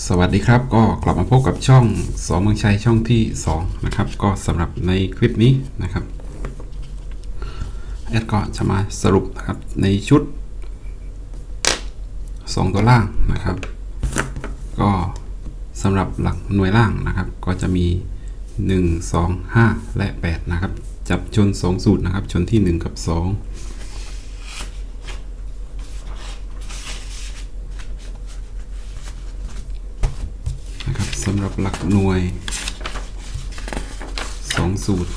สวัสดีครับก็กลับมาพบกับช่องสองเมืองชัยช่องที่ 2 นะครับ ก็สำหรับในคลิปนี้นะครับแอดก็จะมาสรุปนะครับในชุด 2 ตัวล่างนะครับ ก็สำหรับหลักหน่วยล่างนะครับ ก็จะมี 1 2 5 และ 8 นะครับ จับชน 2 สูตรนะครับ ชนที่ 1 กับ 2 นะครับสำ หลักหน่วย 2 สูตร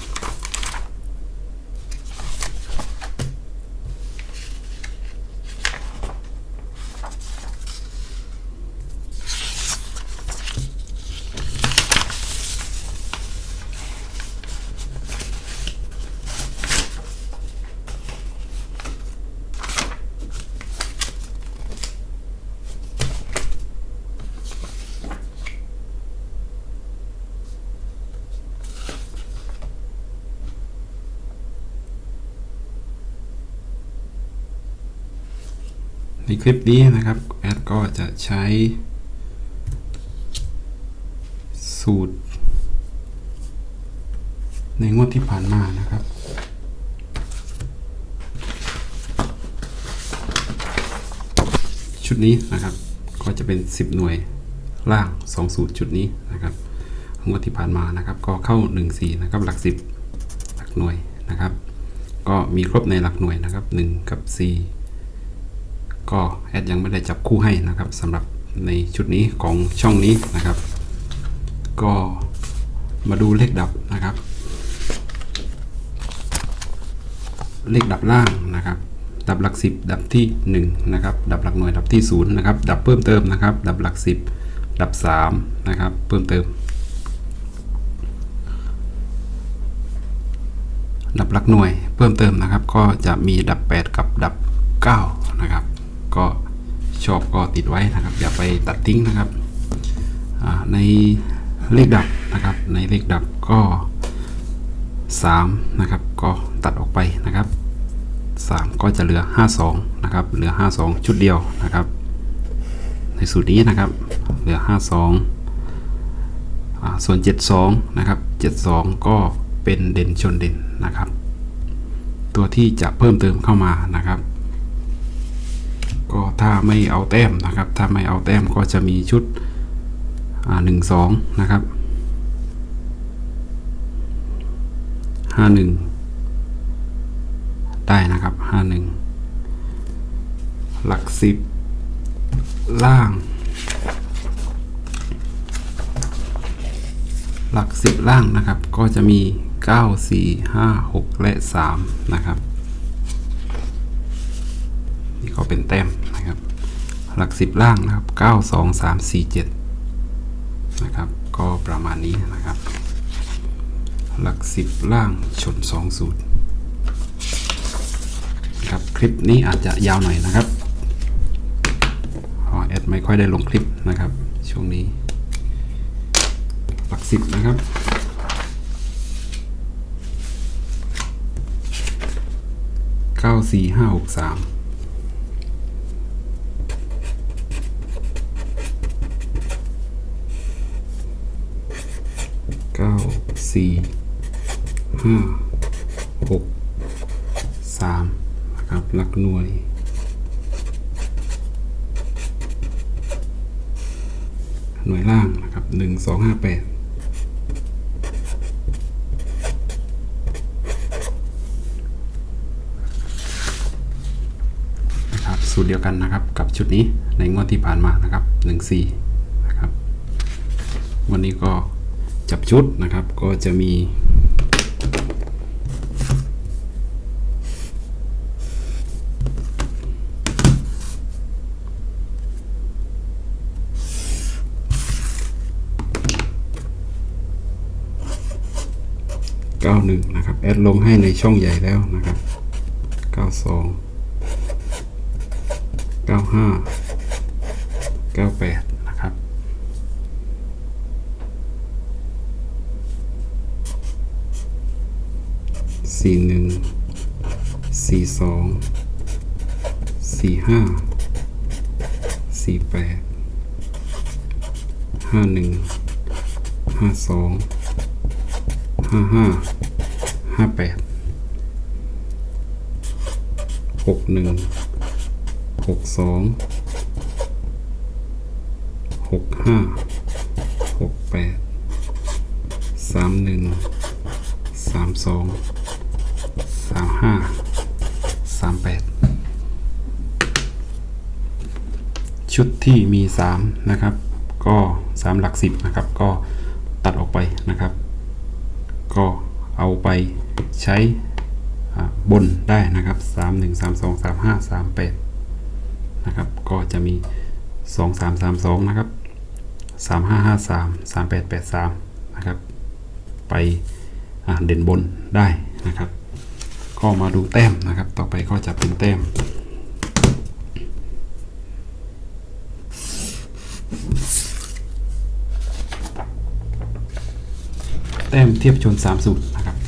คลิปนี้นะครับแอดก็จะใช้ สูตร ในงวดที่ผ่านมานะครับ ชุดนี้นะครับก็จะเป็น 10 หน่วยล่าง 2 สูตร ชุดนี้นะครับงวดที่ผ่านมานะครับก็เข้า 1 4 นะครับ หลัก 10 หลักหน่วยนะครับ ก็มีครบในหลักหน่วยนะครับ 1 กับ 4 ก็แอดยังไม่ได้จับคู่ให้นะครับสำหรับในชุดนี้ของช่องนี้นะครับ ก็มาดูเลขดับนะครับ เลขดับล่างนะครับ ดับหลัก 10 ดับที่1นะครับดับหลักหน่วยดับที่0นะครับดับเพิ่มเติมนะครับ ดับหลัก 10 ดับ3นะครับเพิ่มเติม ดับหลักหน่วยเพิ่มเติมนะครับ ก็จะมีดับ 8 กับดับ9นะครับ ก็ชอบก็ติดไว้นะครับ อย่าไปตัดทิ้งนะครับในเลขดับนะครับ ในเลขดับก็ 3 นะครับ ก็ตัดออกไปนะครับ 3 ก็จะเหลือ 52 นะครับ เหลือ 52 ชุดเดียวนะครับ ในสูตรนี้นะครับ เหลือ 52อ่าส่วน 72 นะครับ 72 ก็เป็นเด่นชนเด่นนะครับ ตัวที่จะเพิ่มเติมเข้ามานะครับ ก็ถ้าไม่เอาแต้มนะครับ ถ้าไม่เอาแต้มก็จะมีชุดอ่าหนึ่งสองนะครับห้าหนึ่งได้นะครับห้าหนึ่งหลักสิบล่าง หลักสิบล่างนะครับ ก็จะมี 9 4 5 6 และ 3 นะครับ นี่ก็เป็นแต้ม หลักสิบล่างนะครับ9 2 3 4 7นะครับ ก็ประมาณนี้นะครับ หลักสิบล่างชน2สูตรนะครับคลิปนี้อาจจะยาวหน่อยนะครับเพราะแอดไม่ค่อยได้ลงคลิปนะครับ ช่วงนี้ หลักสิบนะครับเก้าสี่ห้าหกสามเก้า สี่ห้าหกสามนะครับหลักหน่วยหน่วยล่างนะครับหนึ่งสองห้าแปดนะครับสูตรเดียวกันนะครับกับชุดนี้ในงวดที่ผ่านมานะครับหนึ่งสี่นะครับ วันนี้ก็ จับชุดนะครับก็จะมี 91 นะครับ แอดลงให้ในช่องใหญ่แล้วนะครับ 92 95 98ี่หนะครับ41 42 45 48ห้าหนึ่งห้าสองห้าห้าห้าแปดหกหนึ่งหกสองหกห้าหกแปดสามหนึ่งสามสอง ห้าสามแปดชุดที่มีสามนะครับ ก็สามหลักสิบนะครับ ก็ตัดออกไปนะครับ ก็เอาไปใช้บนได้นะครับสามหนึ่งสามสองสามห้าสามแปดนะครับ ก็จะมีสองสามสามสองนะครับสามห้าห้าสามสามแปดแปดสามนะครับ ไปเด่นบนได้นะครับ ก็มาดูแต้มนะครับ ต่อไปก็จะเป็นแต้ม แต้มเทียบชน3สูตรนะครับ เ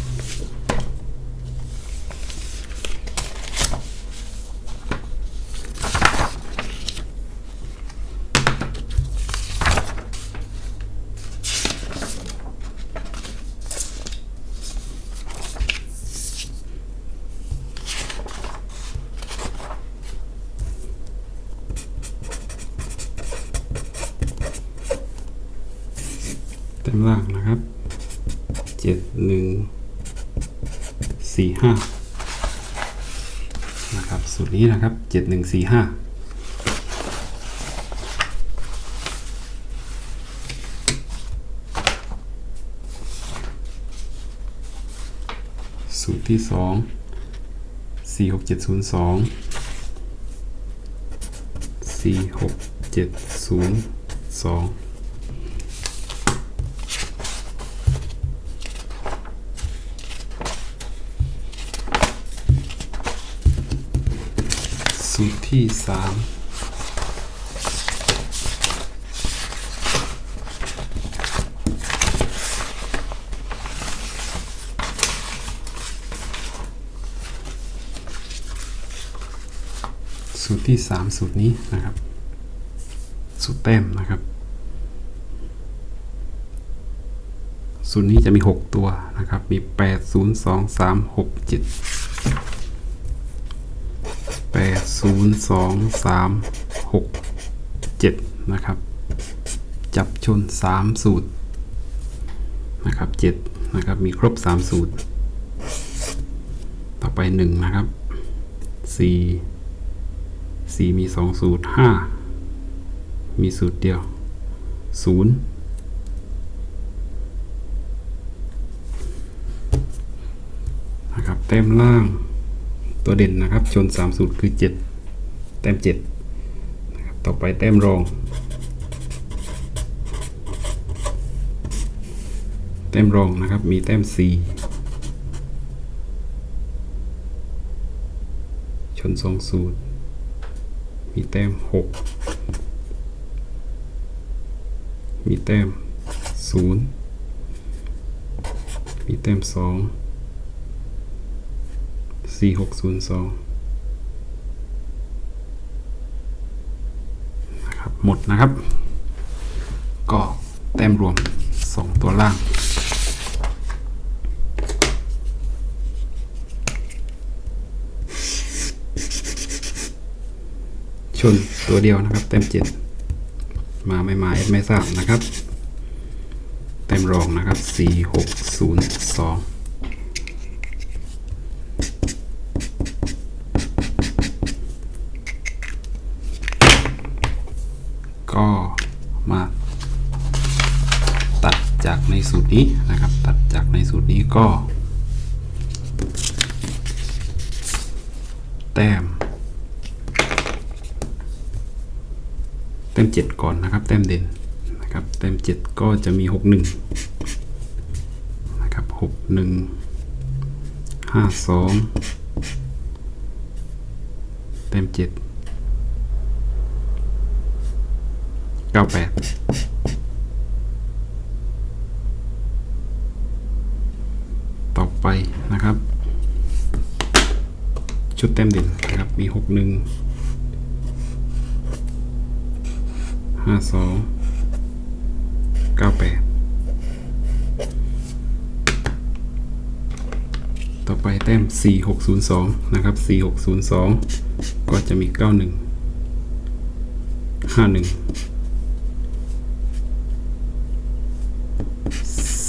ต็มล่างนะครับเจ็ดหนึ่งสี่ห้านะครับสูตรนี้นะครับเจ็ดหนึ่งสี่ห้าสูตรที่สองสี่หกเจ็ดศูนย์สองสี่หกเจ็ดศูนย์สอง สูตร ที่สามสูตรที่สามสูตรนี้นะครับ สูตรแต้มนะครับ สูตรนี้จะมี 6 ตัวนะครับ มี 8 0 2 3 6 7 แปดศูนย์สองสามหกเจ็ดนะครับ จับชนสามสูตรนะครับเจ็ดนะครับมีครบสามสูตร ต่อไปหนึ่งนะครับสี่สี่มีสองสูตรห้ามีสูตรเดียวศูนย์นะครับเต็มล่าง ตัวเด่นนะครับ ชน3สูตรคือ 7 แต้ม7นะครับต่อไปแต้มรอง แต้มรองนะครับ มีแต้ม 4 ชน2สูตรมีแต้ม 6 มีแต้ม 0 มีแต้ม 2 4602นะครับหมดนะครับ ก็เต็มรวมสองตัวล่างชนตัวเดียวนะครับ เต็มเจ็ดมาไม่มาเอฟไม่ทราบนะครับ เต็มรองนะครับ 4602 ตรนี้นะครับ ตัดจากในสูตรนี้ก็ แต้มแต้มเจ็ดก่อนนะครับ แต้มเด่นนะครับ แต้มเจ็ดก็จะมีหกหนึ่งนะครับหกหนึ่งห้าสองแต้มเจ็ดเก้าแปดต่อ ไปนะครับ ชุดเต็มเด่นนะครับมีหกหนึ่งห้าสองเก้าแปดต่อไปแต้มสี่หกศูนย์สองนะครับสี่หกศูนย์สองก็จะมีเก้าหนึ่งห้าหนึ่ง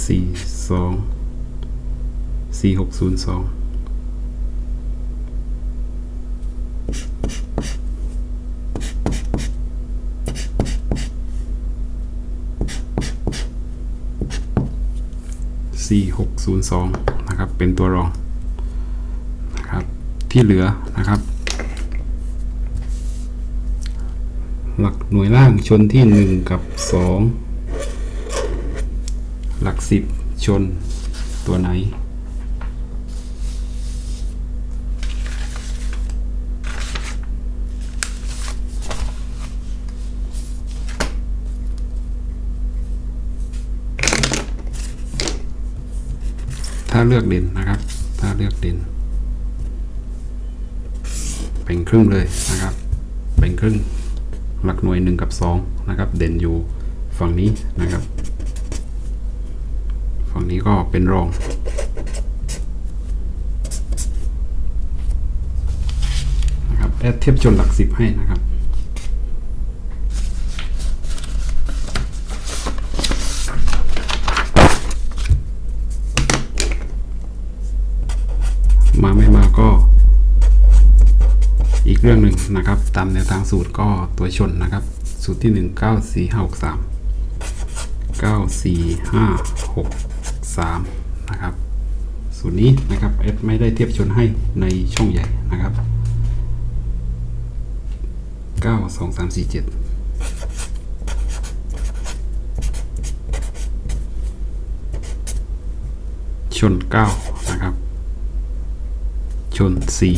สี่สอง สี่หกศูนย์สองสี่หกศูนย์สองนะครับ เป็นตัวรองนะครับ ที่เหลือนะครับ หลักหน่วยล่างชนที่หนึ่งกับสองหลักสิบชนตัวไหน ถ้าเลือกเด่นนะครับ ถ้าเลือกเด่น เป็นครึ่งเลยนะครับ เป็นครึ่งหลักหน่วยหนึ่งกับสองนะครับ เด่นอยู่ฝั่งนี้นะครับ ฝั่งนี้ก็เป็นรองนะครับแอดเทียบจนหลักสิบให้นะครับ มาไม่มาก็ อี กเรื่องหนึ่งนะครับ ตามแนวทางสูตรก็ตัวชนนะครับ สูตรที่ 1 9 4 5 6 3 9 4 5 6 3นะครับ สูตรนี้นะครับเอดไม่ได้เทียบชนให้ในช่องใหญ่นะครับ 9 2 3 4 7ชน 9 นะครับ ชน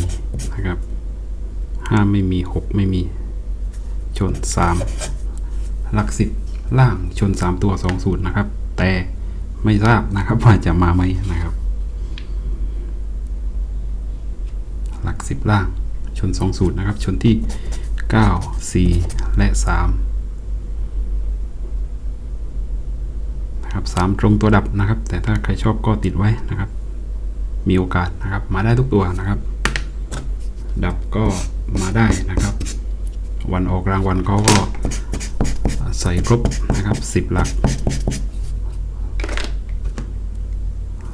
4 นะครับ ห้าไม่มีหกไม่มี ชนสามหลักสิบล่างชนสามตัวสองสูตรนะครับ แต่ไม่ทราบนะครับว่าจะมาไหมนะครับ หลักสิบล่างชนสองสูตรนะครับ ชนที่เก้าสี่และสามนะครับสามตรงตัวดับนะครับ แต่ถ้าใครชอบก็ติดไว้นะครับ มีโอกาสนะครับ มาได้ทุกตัวนะครับ ดับก็ มาได้นะครับ วันออกรางวัลเขาก็ใส่ครบนะครับสิบหลัก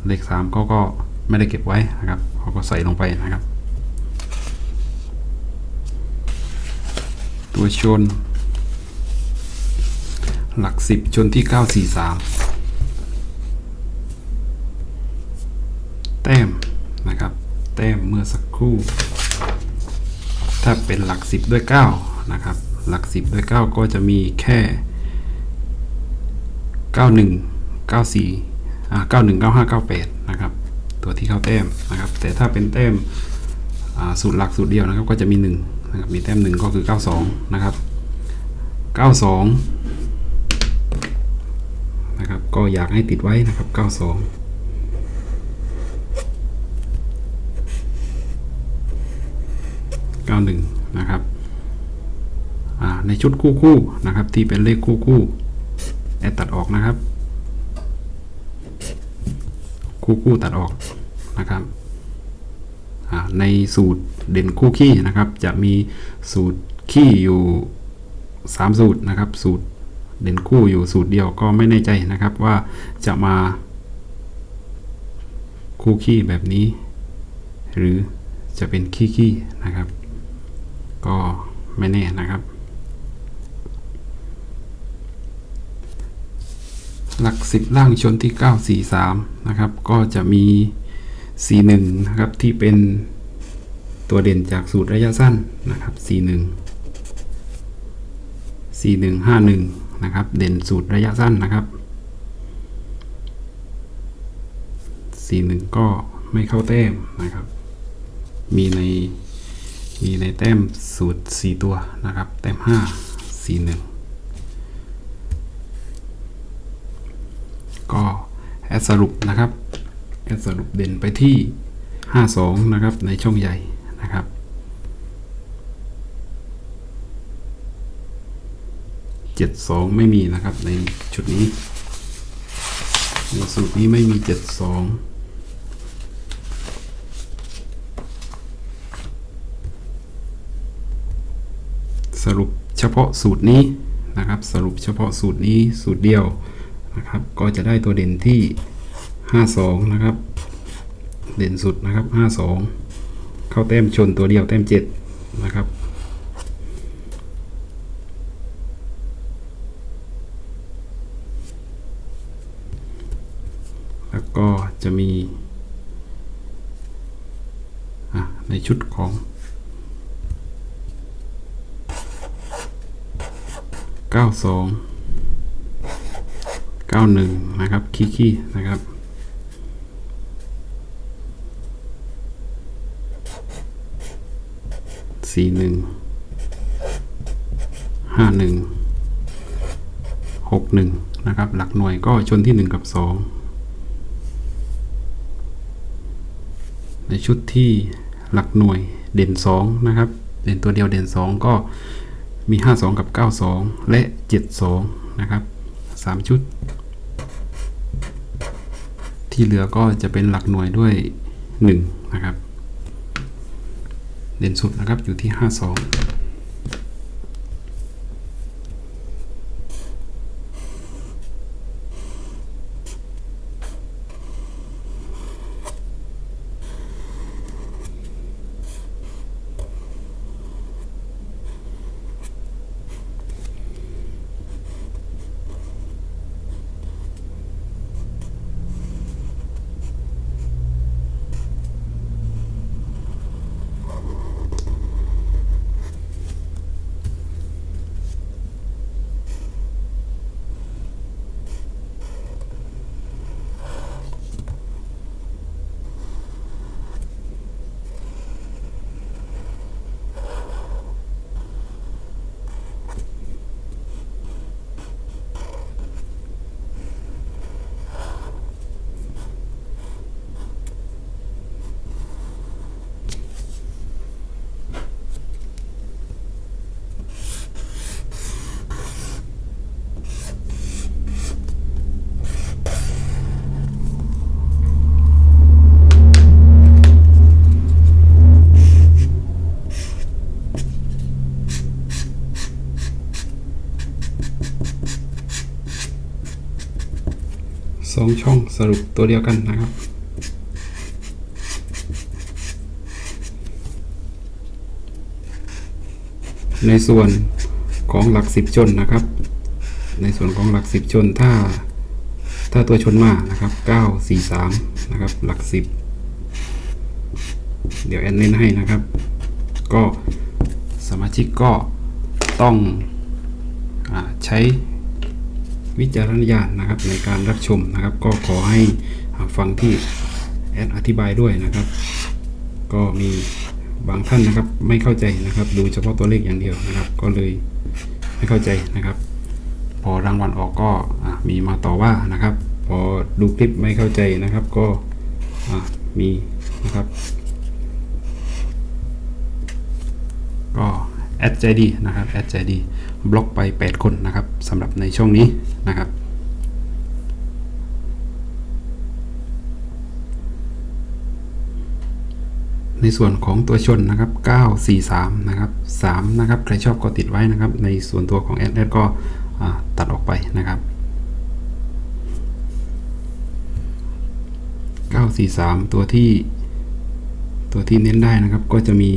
เลขสามเขาก็ไม่ได้เก็บไว้นะครับเขาก็ใส่ลงไปนะครับ ตัวชน หลักสิบชนที่เก้าสี่สามแต้มนะครับ แต้มเมื่อสักครู่ ถ้าเป็นหลักสิบด้วยเก้านะครับ หลักสิบด้วยเก้าก็จะมีแค่เก้าหนึ่งเก้าสี่อ่าเก้าหนึ่งเก้าห้าเก้าแปดนะครับ ตัวที่เข้าแต้มนะครับ แต่ถ้าเป็นแต้มสูตรหลักสูตรเดียวนะครับ ก็จะมีหนึ่งนะครับ มีแต้มหนึ่งก็คือเก้าสองนะครับเก้าสองนะครับ ก็อยากให้ติดไว้นะครับเก้าสองเก้าหนึ่งนะครับในชุดคู่คู่นะครับที่เป็นเลขคู่คู่แอดตัดออกนะครับ คู่คู่ตัดออกนะครับในสูตรเด่นคู่ขี้นะครับ จะมีสูตรขี้อยู่ 3 สูตรนะครับ สูตรเด่นคู่อยู่สูตรเดียวก็ไม่แน่ใจนะครับว่าจะมาคู่ขี้แบบนี้ หรือจะเป็นขี้ขี้นะครับ ก็ไม่แน่นะครับ หลักสิบล่างชนที่ 943 นะครับ ก็จะมี 41 นะครับ ที่เป็นตัวเด่นจากสูตรระยะสั้นนะครับ 41 4151 นะครับ เด่นสูตรระยะสั้นนะครับ 41 ก็ไม่เข้าแต้มนะครับ มีใน มีในเต็มสูตร 4 ตัวนะครับเต้ม 5 4 1 ก็แอดสรุปนะครับ แอดสรุปเด่นไปที่ 52 นะครับ ในช่องใหญ่นะครับ 72 ไม่มีนะครับในชุดนี้ในสูตรนี้ไม่มี 72 สรุปเฉพาะสูตรนี้นะครับ สรุปเฉพาะสูตรนี้สูตรเดียวนะครับ ก็จะได้ตัวเด่นที่ 52 นะครับ เด่นสุดนะครับ 52 เข้าแต้มชนตัวเดียวแต้ม 7 นะครับแล้วก็จะมีในชุดของ 92 91 นะครับคีคีนะครับ สี่หนึ่ง ห้าหนึ่ง หกหนึ่งนะครับ หลักหน่วยก็ชนที่หนึ่งกับสอง ในชุดที่หลักหน่วยเด่นสองนะครับ เด่นตัวเดียวเด่นสองก็ มีห้าสองกับเก้าสองและเจ็ดสองนะครับสามชุด ที่เหลือก็จะเป็นหลักหน่วยด้วยหนึ่งนะครับ เด่นสุดนะครับอยู่ที่ 52 ส องช่องสรุปตัวเดียวกันนะครับ ในส่วนของหลักสิบชนนะครับ ในส่วนของหลักสิบชนถ้าถ้าตัวชนมานะครับเก้าสี่สามนะครับ หลักสิบเดี๋ยวแอนเน้นให้นะครับ ก็สมาชิกก็ต้องอใช้ วิจารณญาณนะครับในการรับชมนะครับ ก็ขอให้ฟังที่แอดอธิบายด้วยนะครับ ก็มีบางท่านนะครับไม่เข้าใจนะครับ ดูเฉพาะตัวเลขอย่างเดียวนะครับ ก็เลยไม่เข้าใจนะครับ พอรางวัลออกก็มีมาต่อว่านะครับ พอดูคลิปไม่เข้าใจนะครับ ก็มีนะครับ ก็แอดใจดีนะครับแอดใจดี บล็อกไป 8 คนนะครับสำหรับในช่วงนี้นะครับในส่วนของตัวชนนะครับ 943 นะครับ 3 นะครับ ใครชอบก็ติดไว้นะครับ ในส่วนตัวของแอดแอดก็ตัดออกไปนะครับ 943 ตัวที่ ตัวที่เน้นได้นะครับ ก็จะมี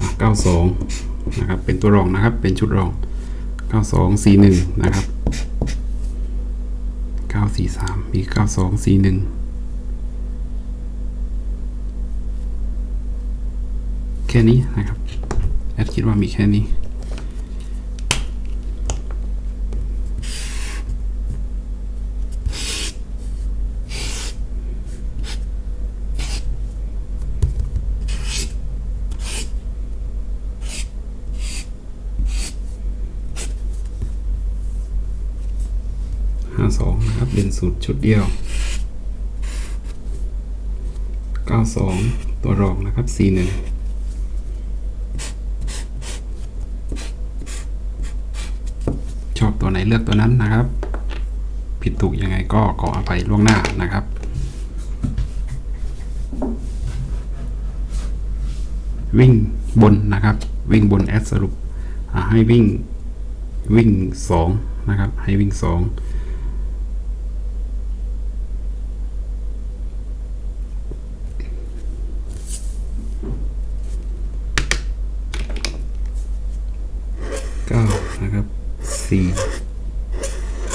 อ่า92 นะครับ เป็นตัวรองนะครับ เป็นชุดรอง 9241 นะครับ 943 มี9241 แค่นี้นะครับ แอดคิดว่ามีแค่นี้ สูตรชุดเดียว 92 ตัวรองนะครับ C1 ชอบตัวไหนเลือกตัวนั้นนะครับ ผิดถูกยังไงก็ขออภัยล่วงหน้านะครับวิ่งบนนะครับ วิ่งบนแอดสรุปให้วิ่งวิ่ง 2 นะครับ ให้วิ่ง 2 นะครับสี่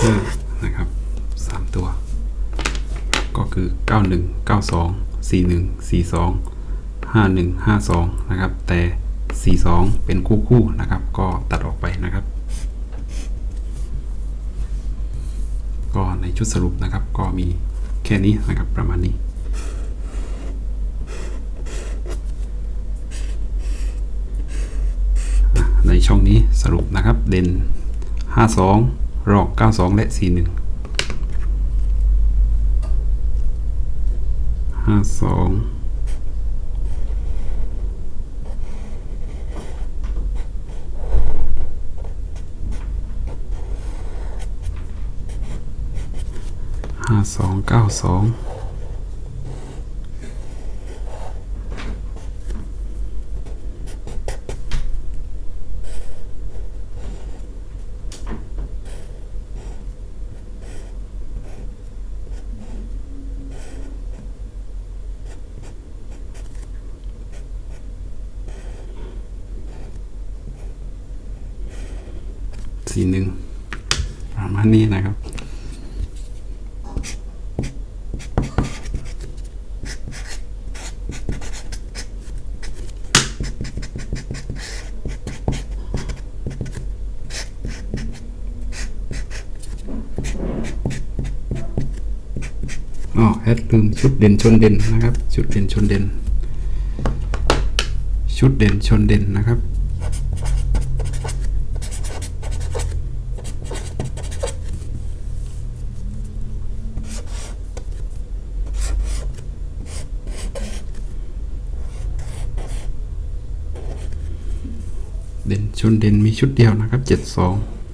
ห้านะครับสามตัว ก็คือ91 92 41 42 51 52นะครับ แต่42เป็นคู่คู่ๆนะครับ ก็ตัดออกไปนะครับ ก็ในชุดสรุปนะครับ ก็มีแค่นี้นะครับประมาณนี้ อะใน ช่องนี้สรุปนะครับ เด่น 52 รอง92 และ 41ห้าสองห้าสองเก้าสอง ลืมชุดเด่นชนเด่นนะครับ ชุดเด่นชนเด่น ชุดเด่นชนเด่นนะครับ เด่นชนเด่นมีชุดเดียวนะครับ 72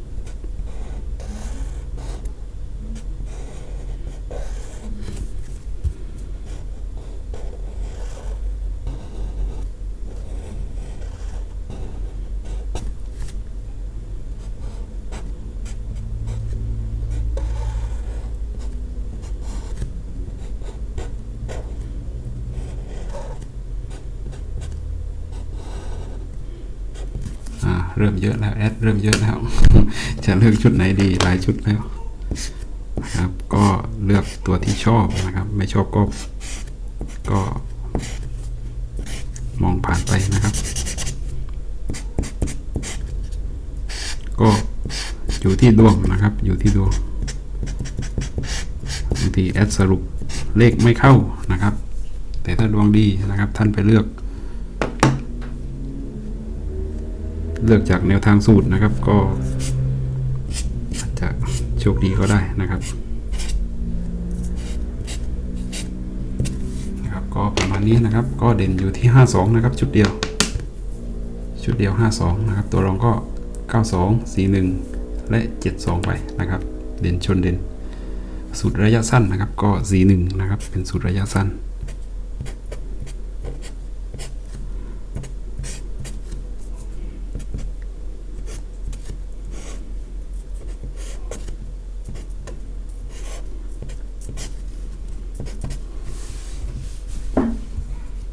เริ่มเยอะแล้วแอดเริ่มเยอะแล้ว จะเลือกชุดไหนดีหลายชุดแล้วนะครับ ก็เลือกตัวที่ชอบนะครับ ไม่ชอบก็ก็ มองผ่านไปนะครับ ก็อยู่ที่ดวงนะครับ อยู่ที่ดวงบางทีแอดสรุปเลขไม่เข้านะครับ แต่ถ้าดวงดีนะครับ ท่านไปเลือก ลือกจากแนวทางสูตรนะครับ ก็อาจจะโชคดีก็ได้นะครับนะครับ ก็ประมาณนี้นะครับ ก็เด่นอยู่ที่ 52 นะครับ ชุดเดียว ชุดเดียว 52 นะครับ ตัวรองก็ 92 41 และ 72 ไปนะครับ เด่นชนเด่นสูตรระยะสั้นนะครับ ก็ 41 นะครับ เป็นสูตรระยะสั้น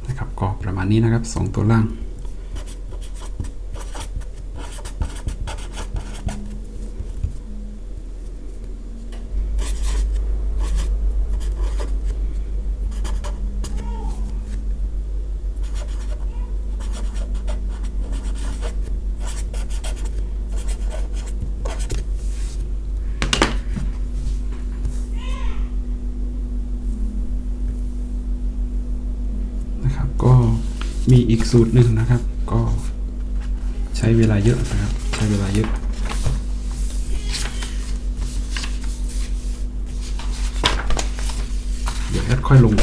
นะครับก็ประมาณ นี้นะครับ 2 ตัวล่าง นะครับก็ มีอีกสูตรหนึ่งนะครับ ก็ใช้เวลาเยอะนะครับ ใช้เวลาเยอะเดี๋ยวแอดค่อยลง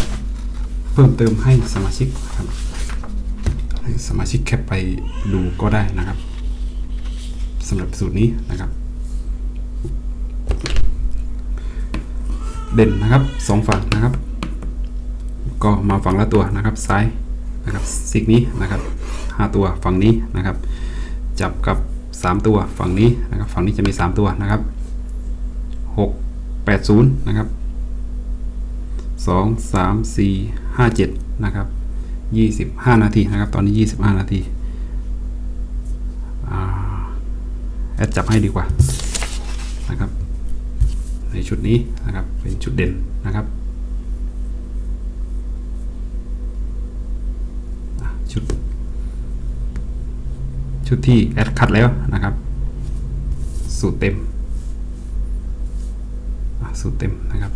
เพิ่มเติมให้สมาชิกครับให้สมาชิกแคปไปดูก็ได้นะครับสำหรับสูตรนี้นะครับ เด่นนะครับสองฝั่งนะครับ ก็มาฝั่งละตัวนะครับซ้าย นะครับซิกนี้นะครับห้าตัวฝั่งนี้นะครับ จับกับสามตัวฝั่งนี้นะครับ ฝั่งนี้จะมีสามตัวนะครับหกแปดศูนย์นะครับสองสามสี่ห้าเจ็ดนะครับยี่สิบห้านาทีนะครับ ตอนนี้ยี่สิบห้านาทีอ่าแอดจับให้ดีกว่านะครับ ในชุดนี้นะครับเป็นชุดเด่นนะครับอะ ชุด ชุดที่แอดคัดแล้วนะครับ สูตรเต็ม สูตรเต็มนะครับ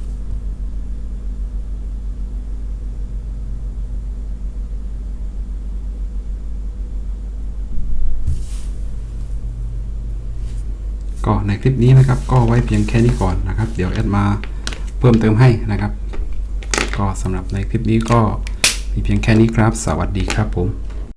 ก็ในคลิปนี้นะครับก็ไว้เพียงแค่นี้ก่อนนะครับ เดี๋ยวแอดมาเพิ่มเติมให้นะครับ ก็สำหรับในคลิปนี้ก็ มีเพียงแค่นี้ครับ สวัสดีครับผม